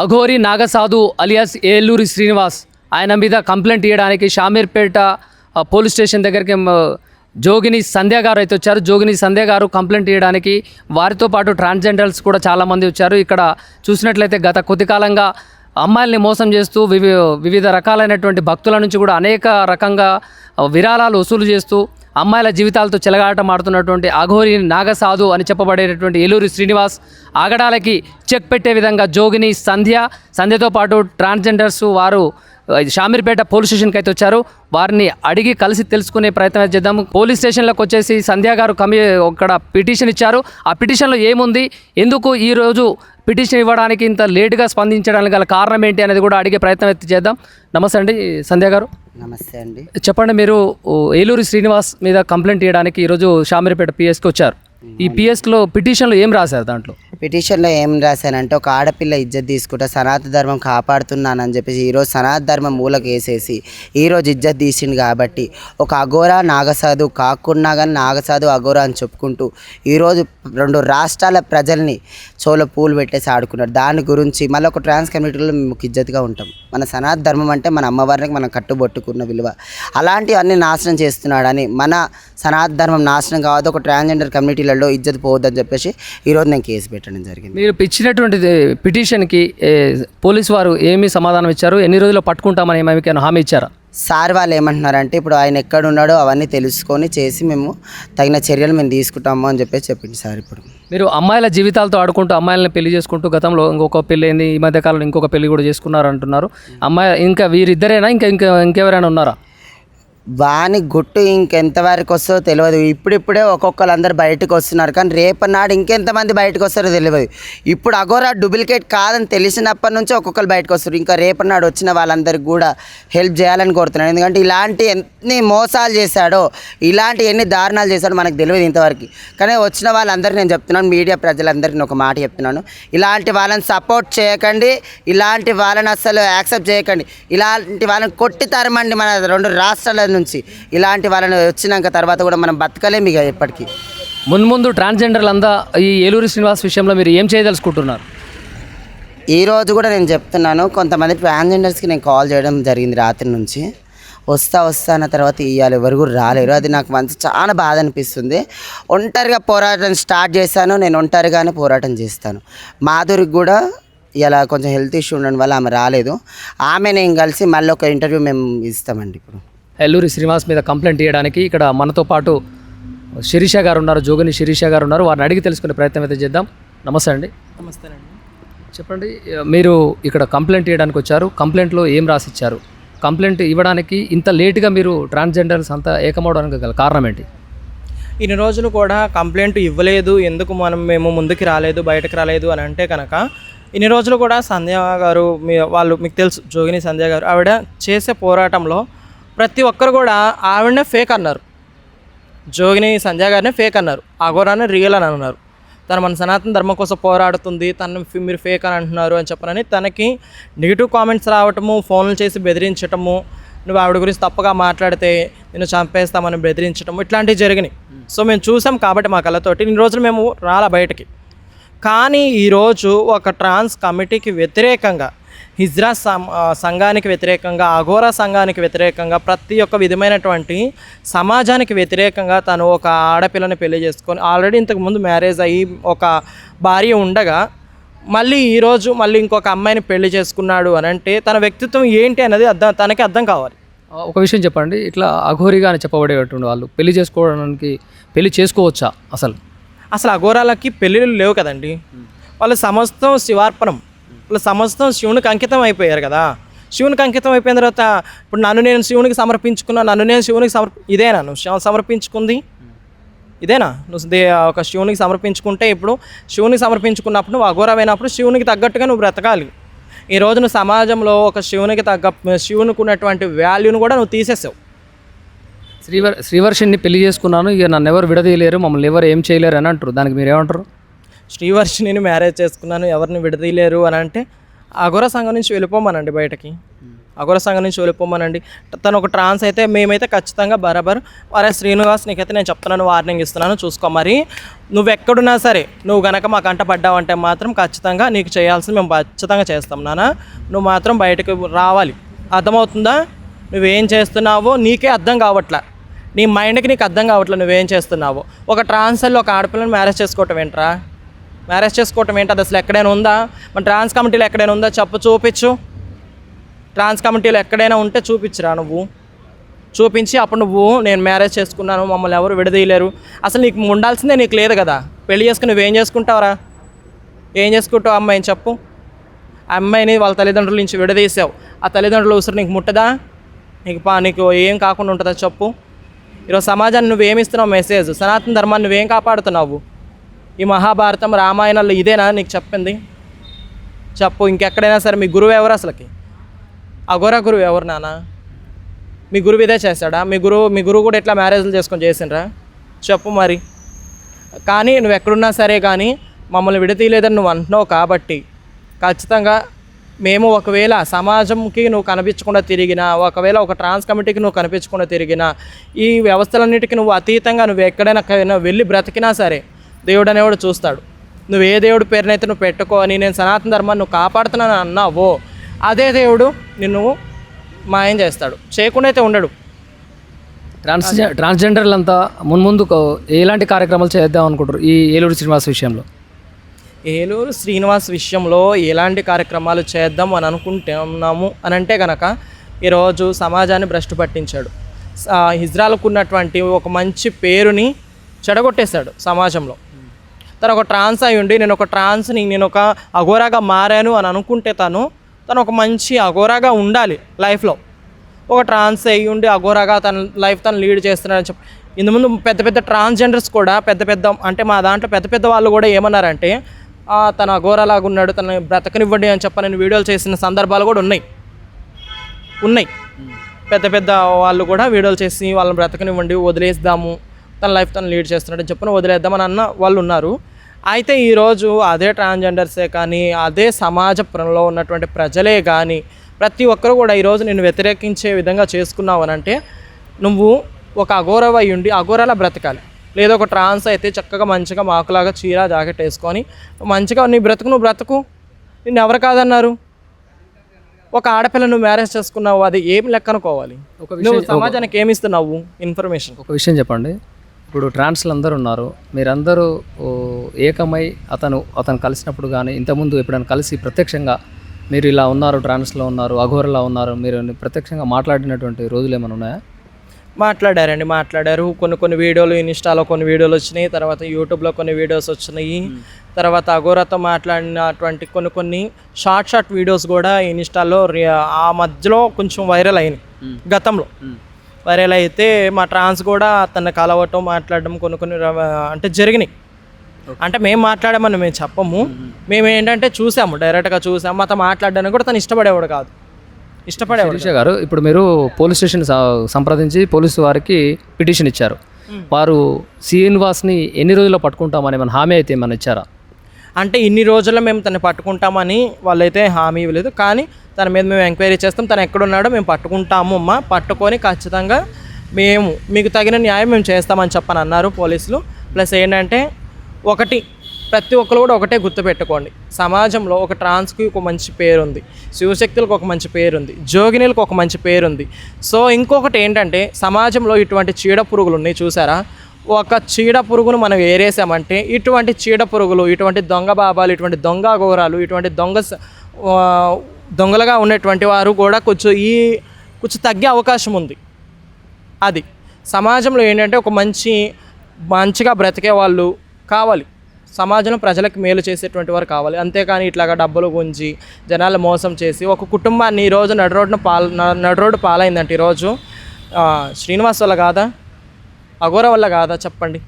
Aghori Naga sadhu alias Eluri Srinivas ఆయన మీద complaint ఇవ్వడానికి షామీర్పేట పోలీస్ స్టేషన్ దగ్గరికి జోగిని సంధ్య గారు అయితే వచ్చారు. జోగిని సంధ్య గారు కంప్లైంట్ ఇవ్వడానికి వారితో పాటు ట్రాన్స్జెండర్స్ కూడా చాలామంది వచ్చారు. ఇక్కడ చూసినట్లయితే గత కొద్ది కాలంగా అమ్మాయిల్ని మోసం చేస్తూ వివి వివిధ రకాలైనటువంటి భక్తుల నుంచి కూడా అనేక రకంగా విరాళాలు వసూలు చేస్తూ అమ్మాయిల జీవితాలతో చెలగాటం ఆడుతున్నటువంటి అఘోరి నాగసాధు అని చెప్పబడేటటువంటి ఏలూరి శ్రీనివాస్ ఆగడాలకి చెక్ పెట్టే విధంగా జోగిని సంధ్య సంధ్యతో పాటు ట్రాన్స్జెండర్స్ వారు షామీర్పేట పోలీస్ స్టేషన్కి అయితే వచ్చారు. వారిని అడిగి కలిసి తెలుసుకునే ప్రయత్నం చేద్దాం. పోలీస్ స్టేషన్లోకి వచ్చేసి సంధ్య గారు కమి అక్కడ పిటిషన్ ఇచ్చారు. ఆ పిటిషన్లో ఏముంది? ఎందుకు ఈరోజు పిటిషన్ ఇవ్వడానికి ఇంత లేటుగా స్పందించడానికి గల కారణం ఏంటి అనేది కూడా అడిగే ప్రయత్నం అయితే చేద్దాం. నమస్తే అండి సంధ్య గారు. నమస్తే అండి. చెప్పండి మీరు ఏలూరి శ్రీనివాస్ మీద కంప్లైంట్ చేయడానికి ఈరోజు షామీర్పేట పిఎస్కి వచ్చారు. ఈ పిఎస్లో పిటిషన్లో ఏం రాశారు దాంట్లో? పిటిషన్లో ఏం రాశానంటే ఒక ఆడపిల్ల ఇజ్జత్ తీసుకుంటా సనాతన ధర్మం కాపాడుతున్నానని చెప్పేసి ఈరోజు సనాతన ధర్మం మూలకు వేసేసి ఈరోజు ఇజ్జత్ తీసిండు కాబట్టి ఒక అఘోరా నాగసాధు కాకుండా కానీ నాగసాధు అఘోరా అని చెప్పుకుంటూ ఈరోజు రెండు రాష్ట్రాల ప్రజల్ని చోల పూలు పెట్టేసి ఆడుకున్నారు దాని గురించి మళ్ళీ ఒక ట్రాన్స్ కమ్యూనిటీలో మేము ఇజ్జత్గా ఉంటాం. మన సనాతన ధర్మం అంటే మన అమ్మవారికి మనం కట్టుబొట్టుకున్న విలువ. అలాంటివన్నీ నాశనం చేస్తున్నాడని మన సనాతన ధర్మం నాశనం కావద్దు ఒక ట్రాన్స్జెండర్ కమ్యూనిటీలలో ఇజ్జత్ పోవద్దని చెప్పేసి ఈరోజు నేను కేసు పెట్టడం జరిగింది. మీరు ఇచ్చినటువంటి పిటిషన్కి పోలీసు వారు ఏమి సమాధానం ఇచ్చారు? ఎన్ని రోజుల్లో పట్టుకుంటామని ఏమైనా హామీ ఇచ్చారా? సార్ వాళ్ళు ఏమంటున్నారంటే ఇప్పుడు ఆయన ఎక్కడ ఉన్నాడో అవన్నీ తెలుసుకొని చేసి మేము తగిన చర్యలు మేము తీసుకుంటాము అని చెప్పేసి చెప్పింది సార్ ఇప్పుడు. మీరు అమ్మాయిల జీవితాలతో ఆడుకుంటూ అమ్మాయిలను పెళ్ళి చేసుకుంటూ గతంలో ఇంకొక పెళ్ళి అయింది ఈ మధ్య కాలంలో ఇంకొక పెళ్ళి కూడా చేసుకున్నారు అంటున్నారు అమ్మాయి ఇంకా వీరిద్దరేనా? ఇంకా ఇంకా ఇంకెవరైనా ఉన్నారా? వాని గుట్టు ఇంకెంతవరకు వస్తుందో తెలియదు ఇప్పుడిప్పుడే ఒక్కొక్కరు అందరు బయటకు వస్తున్నారు. కానీ రేపన్నాడు ఇంకెంతమంది బయటకు వస్తారో తెలియదు ఇప్పుడు అగోరా డూప్లికేట్ కాదని తెలిసినప్పటి నుంచి ఒక్కొక్కరు బయటకు వస్తారు ఇంకా రేపన్నాడు వచ్చిన వాళ్ళందరికీ కూడా హెల్ప్ చేయాలని కోరుతున్నాను. ఎందుకంటే ఇలాంటి ఎన్ని మోసాలు చేశాడో ఇలాంటి ఎన్ని దారుణాలు చేశాడో మనకు తెలియదు ఇంతవరకు. కానీ వచ్చిన వాళ్ళందరికీ నేను చెప్తున్నాను. మీడియా ప్రజలందరికీ ఒక మాట చెప్తున్నాను. ఇలాంటి వాళ్ళని సపోర్ట్ చేయకండి. ఇలాంటి వాళ్ళని అసలు యాక్సెప్ట్ చేయకండి. ఇలాంటి వాళ్ళని కొట్టి తరమండి మన రెండు రాష్ట్రాల నుంచి. ఇలాంటి వాళ్ళని వచ్చినాక తర్వాత కూడా మనం బతకలేము ఇక ఎప్పటికీ. మున్ముందు ట్రాన్స్జెండర్లు అందా ఈ ఏలూరి శ్రీనివాస్ విషయంలో మీరు ఏం చేయదలుచుకుంటున్నారు? ఈ రోజు కూడా నేను చెప్తున్నాను కొంతమంది ట్రాన్స్జెండర్స్కి నేను కాల్ చేయడం జరిగింది రాత్రి నుంచి. వస్తా వస్తా అన్న తర్వాత ఇవాళ ఎవరు కూడా రాలేరు. అది నాకు మంచి చాలా బాధ అనిపిస్తుంది. ఒంటరిగా పోరాటం స్టార్ట్ చేశాను నేను ఒంటరిగానే పోరాటం చేస్తాను. మాధురికి కూడా ఇలా కొంచెం హెల్త్ ఇష్యూ ఉండడం వల్ల ఆమె రాలేదు. ఆమె నేను కలిసి మళ్ళీ ఒక ఇంటర్వ్యూ మేము ఇస్తామండి ఇప్పుడు. ఏలూరి శ్రీనివాస్ మీద కంప్లైంట్ చేయడానికి ఇక్కడ మనతో పాటు శిరీష గారు ఉన్నారు జోగిని శిరీష గారు ఉన్నారు. వారిని అడిగి తెలుసుకునే ప్రయత్నం అయితే చేద్దాం. నమస్తే అండి. నమస్తేనండి చెప్పండి మీరు ఇక్కడ కంప్లైంట్ ఇవ్వడానికి వచ్చారు. కంప్లైంట్లో ఏం రాసిచ్చారు? కంప్లైంట్ ఇవ్వడానికి ఇంత లేటుగా మీరు ట్రాన్స్జెండర్స్ అంతా ఏకమవడానికి గల కారణం ఏంటి? ఇన్ని రోజులు కూడా కంప్లైంట్ ఇవ్వలేదు. ఎందుకు మనం మేము ముందుకు రాలేదు బయటకు రాలేదు అని అంటే కనుక ఇన్ని రోజులు కూడా సంధ్య గారు మీ వాళ్ళు మీకు తెలుసు జోగిని సంధ్య గారు ఆవిడ చేసే పోరాటంలో ప్రతి ఒక్కరు కూడా ఆవిడనే ఫేక్ అన్నారు. జోగిని సంధ్య గారినే ఫేక్ అన్నారు. అఘోరాన్ని రియల్ అని అన్నారు. తను మన సనాతన ధర్మం కోసం పోరాడుతుంది తను మీరు ఫేక్ అని అంటున్నారు అని చెప్పనని తనకి నెగిటివ్ కామెంట్స్ రావటము ఫోన్లు చేసి బెదిరించటము నువ్వు ఆవిడ గురించి తప్పుగా మాట్లాడితే నేను చంపేస్తామని బెదిరించటము ఇట్లాంటివి జరిగినాయి. సో మేము చూసాం కాబట్టి మా కళ్ళతోటి ఇన్ని రోజులు మేము రాలా బయటకి. కానీ ఈరోజు ఒక ట్రాన్స్ కమిటీకి వ్యతిరేకంగా హిజ్రా సంఘానికి వ్యతిరేకంగా అఘోరా సంఘానికి వ్యతిరేకంగా ప్రతి ఒక్క విధమైనటువంటి సమాజానికి వ్యతిరేకంగా తను ఒక ఆడపిల్లని పెళ్ళి చేసుకొని ఆల్రెడీ ఇంతకుముందు మ్యారేజ్ అయ్యి ఒక భార్య ఉండగా మళ్ళీ ఈరోజు మళ్ళీ ఇంకొక అమ్మాయిని పెళ్ళి చేసుకున్నాడు అని అంటే తన వ్యక్తిత్వం ఏంటి అనేది అర్థం తనకి అర్థం కావాలి. ఒక విషయం చెప్పండి. ఇట్లా అఘోరిగా అని చెప్పబడేటువంటి వాళ్ళు పెళ్ళి చేసుకోవడానికి పెళ్ళి చేసుకోవచ్చా అసలు? అసలు అఘోరాలకి పెళ్ళిళ్ళు లేవు కదండి. వాళ్ళ సమస్తం శివార్పణం. ఇట్లా సమస్తం శివునికి అంకితం అయిపోయారు కదా. శివునికి అంకితం అయిపోయిన తర్వాత ఇప్పుడు నన్ను నేను శివునికి సమర్పించుకున్నా నన్ను నేను శివునికి సమర్ ఇదేనా? నువ్వు సమర్పించుకుంది? ఇదేనా? నువ్వు దే ఒక శివునికి సమర్పించుకుంటే ఇప్పుడు శివునికి సమర్పించుకున్నప్పుడు నువ్వు అఘోరమైనప్పుడు శివునికి తగ్గట్టుగా నువ్వు బ్రతకాలి. ఈ నువ్వు సమాజంలో ఒక శివునికి తగ్గ శివునికి ఉన్నటువంటి వాల్యూని కూడా నువ్వు తీసేసావు. శ్రీవర్ శ్రీవర్షిని పెళ్ళి చేసుకున్నాను ఇక నన్ను ఎవరు విడదీయలేరు మమ్మల్ని ఎవరు ఏం చేయలేరు అని అంటారు. దానికి మీరు ఏమంటారు శ్రీవర్షిని మ్యారేజ్ చేసుకున్నాను ఎవరిని విడదీయలేరు అని అంటే అఘోర సంఘం నుంచి వెళ్ళిపోమనండి బయటకి. అఘోర సంఘం నుంచి వెళ్ళిపోమనండి. తను ఒక ట్రాన్స్ అయితే మేమైతే ఖచ్చితంగా బరాబర్ అరే శ్రీనివాస్ నీకైతే నేను చెప్తున్నాను వార్నింగ్ ఇస్తున్నాను చూసుకో మరి. నువ్వు ఎక్కడున్నా సరే నువ్వు గనక మా కంట పడ్డావంటే మాత్రం ఖచ్చితంగా నీకు చేయాల్సింది మేము ఖచ్చితంగా చేస్తాం నాన్న. నువ్వు మాత్రం బయటకు రావాలి. అర్థమవుతుందా? నువ్వేం చేస్తున్నావో నీకే అర్థం కావట్లా. నీ మైండ్కి నీకు అర్థం కావట్లే నువ్వేం చేస్తున్నావో. ఒక ట్రాన్స్లో ఒక ఆడపిల్లని మ్యారేజ్ చేసుకోవటం ఏంట్రా? మ్యారేజ్ చేసుకోవటం ఏంటి? అది అసలు ఎక్కడైనా ఉందా? మన ట్రాన్స్ కమిటీలో ఎక్కడైనా ఉందా? చెప్పు చూపించు. ట్రాన్స్ కమిటీలో ఎక్కడైనా ఉంటే చూపించురా నువ్వు. చూపించి అప్పుడు నువ్వు నేను మ్యారేజ్ చేసుకున్నాను మమ్మల్ని ఎవరు విడదీయలేరు. అసలు నీకు ఉండాల్సిందే నీకు లేదు కదా. పెళ్ళి చేసుకుని నువ్వేం చేసుకుంటావురా? ఏం చేసుకుంటావు అమ్మాయిని చెప్పు. ఆ అమ్మాయిని వాళ్ళ తల్లిదండ్రుల నుంచి విడదీసావు. ఆ తల్లిదండ్రుల ఉసురు నీకు ముట్టదా? నీకు పా నీకు ఏం కాకుండా ఉంటుందా చెప్పు. ఈరోజు సమాజాన్ని నువ్వేమిస్తున్నావు మెసేజ్. సనాతన ధర్మాన్ని నువ్వేం కాపాడుతున్నావు? ఈ మహాభారతం రామాయణంలో ఇదేనా నీకు చెప్పింది? చెప్పు ఇంకెక్కడైనా సరే మీ గురువు ఎవరు అసలుకి? అఘోర గురువు ఎవరు నాన్న మీ గురువు ఇదే చేస్తాడా మీ గురువు మీ గురువు కూడా ఎట్లా మ్యారేజ్లు చేసుకొని చేసిండ్రా? చెప్పు మరి. కానీ నువ్వు ఎక్కడున్నా సరే కానీ మమ్మల్ని విడతీయలేదని నువ్వు అంటున్నావు కాబట్టి ఖచ్చితంగా మేము ఒకవేళ సమాజంకి నువ్వు కనిపించకుండా తిరిగినా ఒకవేళ ఒక ట్రాన్స్ కమిటీకి నువ్వు కనిపించకుండా తిరిగినా ఈ వ్యవస్థలన్నిటికీ నువ్వు అతీతంగా నువ్వు ఎక్కడైనా వెళ్ళి బ్రతికినా సరే దేవుడు అనేవాడు చూస్తాడు. నువ్వు ఏ దేవుడి పేరునైతే నువ్వు పెట్టుకో అని నేను సనాతన ధర్మాన్ని నువ్వు కాపాడుతున్నాను అన్నావో అదే దేవుడు నిన్ను మాయం చేస్తాడు. చేయకుండా అయితే ఉండడు. ట్రాన్స్ ట్రాన్స్జెండర్లంతా మున్ముందు ఎలాంటి కార్యక్రమాలు చేద్దాం అనుకుంటారు ఈ ఏలూరు శ్రీనివాస్ విషయంలో? ఏలూరు శ్రీనివాస్ విషయంలో ఎలాంటి కార్యక్రమాలు చేద్దాం అని అనుకుంటున్నాము అని అంటే కనుక ఈరోజు సమాజాన్ని భ్రష్టు పట్టించాడు. హిజ్రాలకు ఉన్నటువంటి ఒక మంచి పేరుని చెడగొట్టేశాడు సమాజంలో. తను ఒక ట్రాన్స్ అయి ఉండి నేను ఒక ట్రాన్స్ని నేను ఒక అఘోరాగా మారాను అని అనుకుంటే తను తను ఒక మంచి అఘోరాగా ఉండాలి లైఫ్లో ఒక ట్రాన్స్ అయ్యి ఉండి అఘోరాగా తన లైఫ్ తను లీడ్ చేస్తున్నాడని చెప్పి. ఇంతకుముందు ముందు పెద్ద పెద్ద ట్రాన్స్జెండర్స్ కూడా పెద్ద పెద్ద అంటే మా దాంట్లో పెద్ద పెద్ద వాళ్ళు కూడా ఏమన్నారంటే తన తను అఘోరాలాగా ఉన్నాడు తన బ్రతకనివ్వండి అని చెప్పి నేను వీడియోలు చేసిన సందర్భాలు కూడా ఉన్నాయి. ఉన్నాయి. పెద్ద పెద్ద వాళ్ళు కూడా వీడియోలు చేసి వాళ్ళని బ్రతకనివ్వండి వదిలేద్దాము తన లైఫ్ తను లీడ్ చేస్తున్నాడు చెప్పిన వదిలేద్దామని అన్న వాళ్ళు ఉన్నారు. అయితే ఈరోజు అదే ట్రాన్స్జెండర్సే కానీ అదే సమాజంలో ఉన్నటువంటి ప్రజలే కానీ ప్రతి ఒక్కరు కూడా ఈరోజు నేను వ్యతిరేకించే విధంగా చేసుకున్నావు అని అంటే నువ్వు ఒక అఘోరవ ఉండి అఘోరలా బ్రతకాలి. లేదా ఒక ట్రాన్స్ అయితే చక్కగా మంచిగా మాకులాగా చీర జాకెట్ వేసుకొని మంచిగా నీ బ్రతుకు నువ్వు బ్రతుకు. నిన్ను ఎవరు కాదన్నారు? ఒక ఆడపిల్ల నువ్వు మ్యారేజ్ చేసుకున్నావు అది ఏం లెక్క అనుకోవాలి ఒక నువ్వు సమాజానికి ఏమి ఇస్తున్నావు? ఇన్ఫర్మేషన్. ఒక విషయం చెప్పండి. ఇప్పుడు ట్రాన్స్లు అందరూ ఉన్నారు. మీరందరూ ఏకమై అతను అతను కలిసినప్పుడు కానీ ఇంతకుముందు ఎప్పుడైనా కలిసి ప్రత్యక్షంగా మీరు ఇలా ఉన్నారు ట్రాన్స్లో ఉన్నారు అఘోరలా ఉన్నారు మీరు ప్రత్యక్షంగా మాట్లాడినటువంటి రోజులు ఏమైనా ఉన్నాయా? మాట్లాడారండి మాట్లాడారు. కొన్ని కొన్ని వీడియోలు ఇన్స్టాలో కొన్ని వీడియోలు వచ్చినాయి తర్వాత యూట్యూబ్లో కొన్ని వీడియోస్ వచ్చినాయి. తర్వాత అఘోరతో మాట్లాడినటువంటి కొన్ని కొన్ని షార్ట్ షార్ట్ వీడియోస్ కూడా ఇన్స్టాలో ఆ మధ్యలో కొంచెం వైరల్ అయినాయి గతంలో. వైరల్ అయితే మా ట్రాన్స్ కూడా తన కలవటం మాట్లాడడం కొన్ని కొన్ని అంటే జరిగినాయి. అంటే మేము మాట్లాడామని మేము చెప్పము. మేము. ఏంటంటే చూసాము డైరెక్ట్గా చూసాము. మాతో మాట్లాడడానికి కూడా తను ఇష్టపడేవాడు కాదు. ఇష్టపడేవాడు శిరీష గారు ఇప్పుడు మీరు పోలీస్ స్టేషన్ సంప్రదించి పోలీసు వారికి పిటిషన్ ఇచ్చారు. వారు శ్రీనివాస్ని ఎన్ని రోజుల్లో పట్టుకుంటామని ఏమైనా హామీ అయితే ఏమైనా ఇచ్చారా? అంటే ఇన్ని రోజుల్లో మేము తను పట్టుకుంటామని వాళ్ళైతే హామీ ఇవ్వలేదు. కానీ తన మీద మేము ఎంక్వైరీ చేస్తాం. తను ఎక్కడున్నాడో మేము పట్టుకుంటాము అమ్మ. పట్టుకొని ఖచ్చితంగా మేము మీకు తగిన న్యాయం మేము చేస్తామని చెప్పని అన్నారు పోలీసులు. ప్లస్ ఏంటంటే ఒకటి ప్రతి ఒక్కరు కూడా ఒకటే గుర్తుపెట్టుకోండి సమాజంలో ఒక ట్రాన్స్కి ఒక మంచి పేరు ఉంది శివశక్తులకు ఒక మంచి పేరు ఉంది ఒక మంచి పేరు ఉంది సో ఇంకొకటి ఏంటంటే సమాజంలో ఇటువంటి చీడ పురుగులు ఉన్నాయి చూసారా? ఒక చీడ పురుగును మనం ఏరేసామంటే ఇటువంటి చీడ పురుగులు ఇటువంటి దొంగ బాబాలు ఇటువంటి దొంగ ఘోరాలు ఇటువంటి దొంగ దొంగలుగా ఉన్నటువంటి వారు కూడా కొంచెం ఈ కొంచెం తగ్గే అవకాశం ఉంది. అది సమాజంలో ఏంటంటే ఒక మంచి మంచిగా బ్రతికే వాళ్ళు కావాలి. సమాజంలో ప్రజలకు మేలు చేసేటువంటి వారు కావాలి. అంతేకాని ఇట్లాగా డబ్బులు గుంజి జనాలు మోసం చేసి ఒక కుటుంబాన్ని ఈరోజు నడు రోడ్డున పాల నడురోడ్డు నడు రోడ్డు పాలైందంటే ఈరోజు శ్రీనివాస్ వల్ల కాదా అఘోర వల్ల కాదా చెప్పండి?